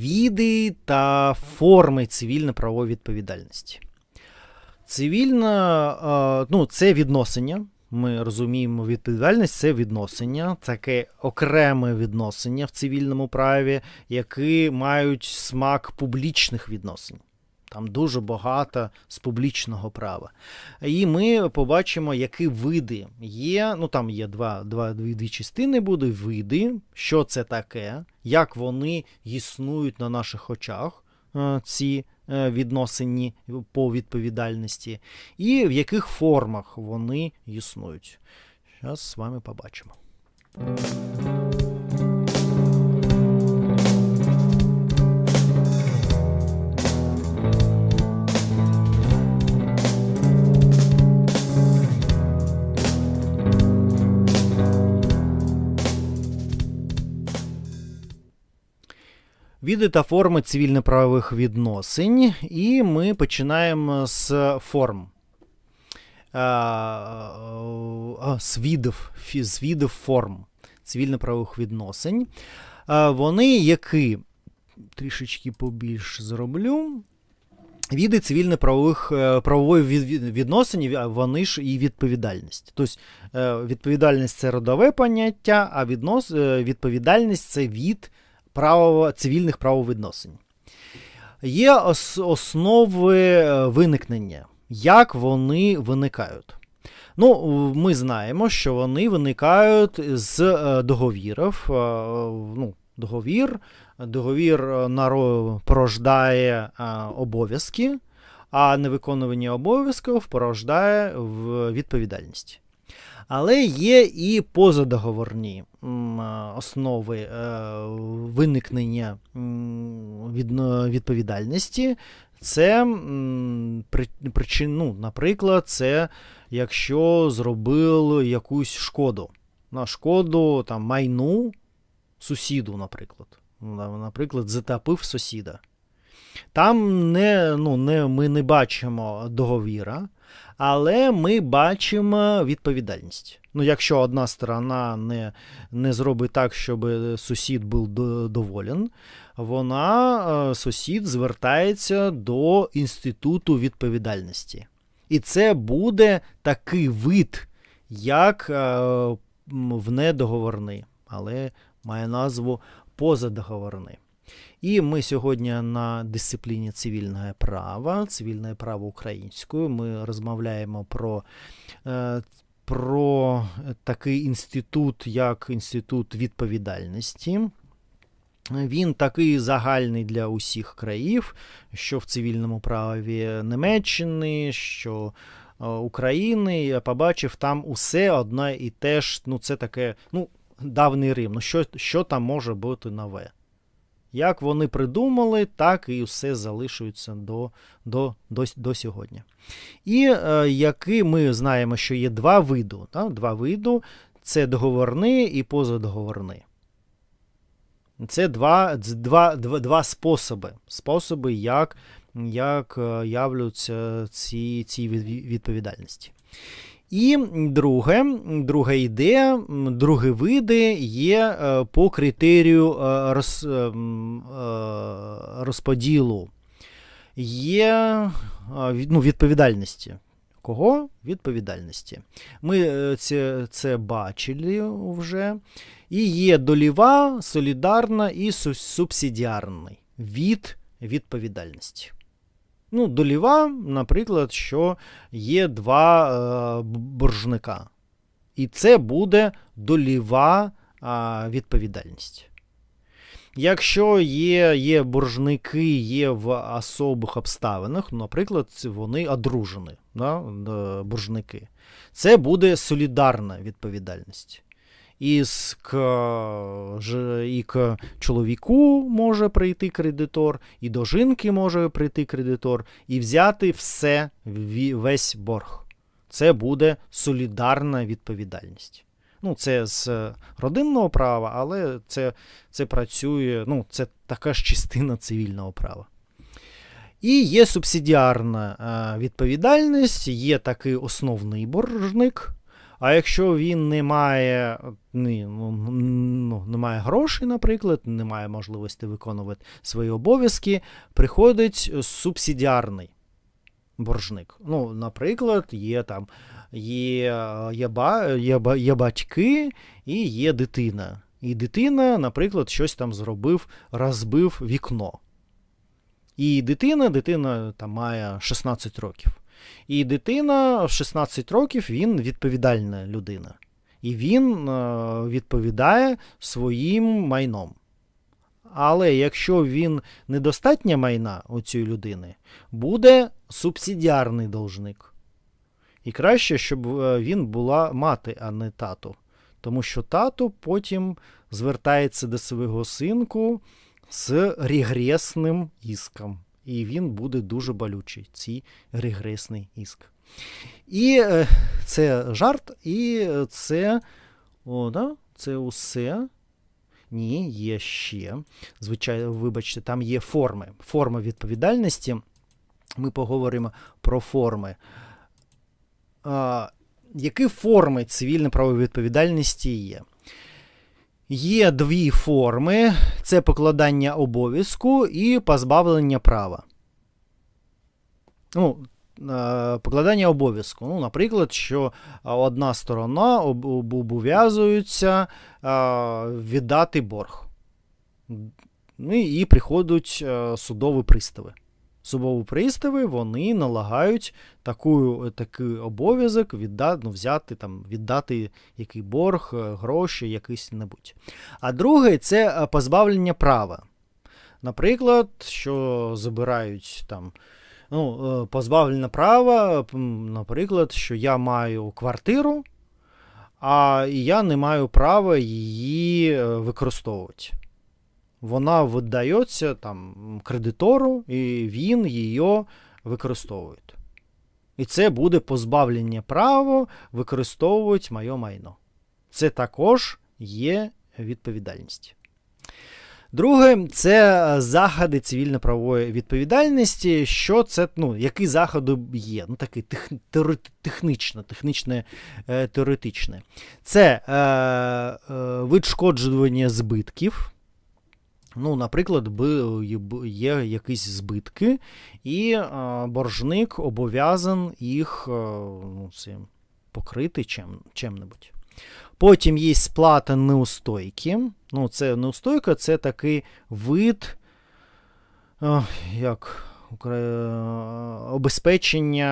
Віди та форми цивільно-правової відповідальності. Цивільна, е, ну, це відносення. Ми розуміємо, відповідальність це відносення, таке окреме відносення в цивільному праві, які мають смак публічних відносин. Там дуже багато з публічного права. І ми побачимо, які види є. Ну там є два, два, дві, дві частини буде види, що це таке, як вони існують на наших очах, е, ці е, відносини по відповідальності, і в яких формах вони існують. Зараз з вами побачимо. Віди та форми цивільно-правових відносин, і ми починаємо з форм. З видів, з видів форм цивільно-правових відносин. Вони які трішечки побільш зроблю. Віди цивільно-правових е, правової від- від- відносин, вони ж і відповідальність. Тобто відповідальність це родове поняття, а віднос, е, відповідальність це від право, цивільних правовідносин. Є ос, основи е, виникнення, як вони виникають. Ну, ми знаємо, що вони виникають з е, договірів. е, Ну, договір, договір порождає обов'язки, а невиконування обов'язків порождає в відповідальність. Але є і позадоговорні е, основи е, виникнення відповідальності. Це причин, ну, наприклад, це якщо зробив якусь шкоду. На шкоду там, майну сусіду, наприклад. Наприклад, затопив сусіда. Там не, ну, не, ми не бачимо договіра, але ми бачимо відповідальність. Ну, якщо одна сторона не, не зробить так, щоб сусід був доволен, вона, е, сусід, звертається до інституту відповідальності. І це буде такий вид, як е, м, внедоговорний, але має назву позадоговорний. І ми сьогодні на дисципліні цивільного права, цивільне право українською. Ми розмовляємо про, е, про такий інститут, як інститут відповідальності. Він такий загальний для усіх країв, що в цивільному праві Німеччини, що е, України. Я побачив там усе одне і те ж. Ну, це таке, ну, давній Рим. Ну, що, що там може бути нове? Як вони придумали, так і все залишується до, до, до, до сьогодні. І е, які ми знаємо, що є два види. Да? Два види це договорний і позадоговорний. Це два, два, два, два способи, способи, як, як е, являються ці, ці відповідальності. І друге, друга ідея, другі види є е, по критерію е, роз, е, розподілу. Є ну, відповідальності. Кого? Відповідальності. Ми це, це бачили вже. І є доліва, солідарна і су- субсидіарний від відповідальності. Ну, доліва, наприклад, що є два е, боржника. І це буде доліва а, відповідальність. Якщо є, є боржники, є в особих обставинах, наприклад, вони одружені, да, е, боржники, це буде солідарна відповідальність. І, к, і к чоловіку може прийти кредитор, і до жінки може прийти кредитор, і взяти все, весь борг. Це буде солідарна відповідальність. Ну, це з родинного права, але це, це працює, ну, це така ж частина цивільного права. І є субсидіарна е, відповідальність, є такий основний боржник, А якщо він не має, ні, ну, ну, не має грошей, наприклад, не має можливості виконувати свої обов'язки, приходить субсидіарний боржник. Ну, наприклад, є там є, є, ба, є, є батьки і є дитина. І дитина, наприклад, щось там зробив, розбив вікно. І дитина, дитина там має 16 років. І дитина в 16 років він відповідальна людина. І він е, відповідає своїм майном. Але якщо він недостатньо майна у цієї людини, буде субсидіарний должник. І краще, щоб е, він була мати, а не тато. Тому що тато потім звертається до свого синку з регресним іском. І він буде дуже болючий, цей регресний іск. І е, це жарт, і це. О, да? Це усе. Ні, є ще. Звичайно, вибачте, там є форми. Форма відповідальності. Ми поговоримо про форми. А, які форми цивільно-правової відповідальності є? Є дві форми: це покладання обов'язку і позбавлення права. Ну, е, покладання обов'язку. Ну, наприклад, що одна сторона об- об- обов'язується віддати борг. Ну, і приходять е, судові пристави. Судові пристави вони налагають таку, такий обов'язок відда, ну, взяти, там, віддати який борг, е, гроші, якийсь небудь. А друге це е, позбавлення права. Наприклад, що забирають там. Ну, е, позбавлення права, наприклад, що я маю квартиру, а я не маю права її е, використовувати. Вона видається там кредитору, і він її використовує. І це буде позбавлення права використовувати моє майно. Це також є відповідальність. Друге, це заходи цивільно-правової відповідальності. Що це, ну, які заходи є? Ну, таке тех, технічне, технічне, е, теоретичне. Це е, е, відшкоджування збитків. Ну, наприклад, є- якісь збитки, і е, боржник обов'язан їх е, ну, цим покрити чим, чим-небудь. Потім є сплата неустойки. Ну, це неустойка це такий вид, е, як обезпечення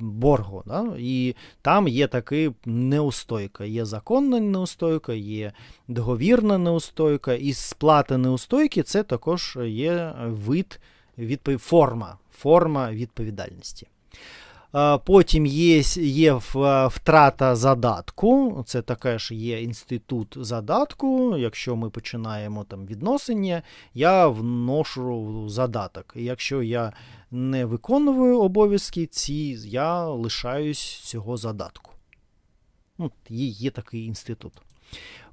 боргу. Да? І там є таки неустойка. Є законна неустойка, є договірна неустойка, і сплата неустойки це також є вид відпов... форма, форма відповідальності. Потім є, є втрата задатку. Це також є інститут задатку. Якщо ми починаємо там відносини, я вношу задаток. І якщо я не виконую обов'язки, ці я лишаюсь цього задатку. Ну, є, є такий інститут.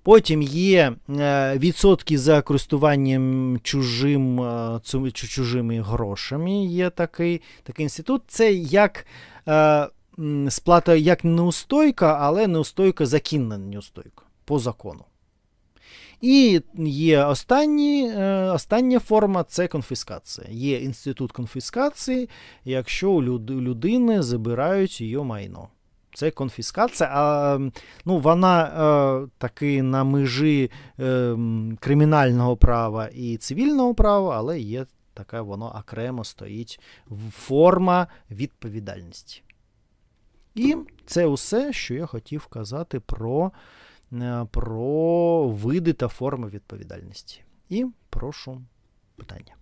Потім є е, відсотки за користуванням чужим, е, чужими грошами. Є такий, такий інститут. Це як е, сплата як неустойка, але неустойка закінна неустойка по закону. І є останні, остання форма це конфіскація. Є інститут конфіскації, якщо у людини забирають її майно. Це конфіскація, а ну, вона е, таки на межі е, кримінального права і цивільного права, але є така, воно окремо стоїть форма відповідальності. І це усе, що я хотів казати про, е, про види та форми відповідальності. І прошу питання.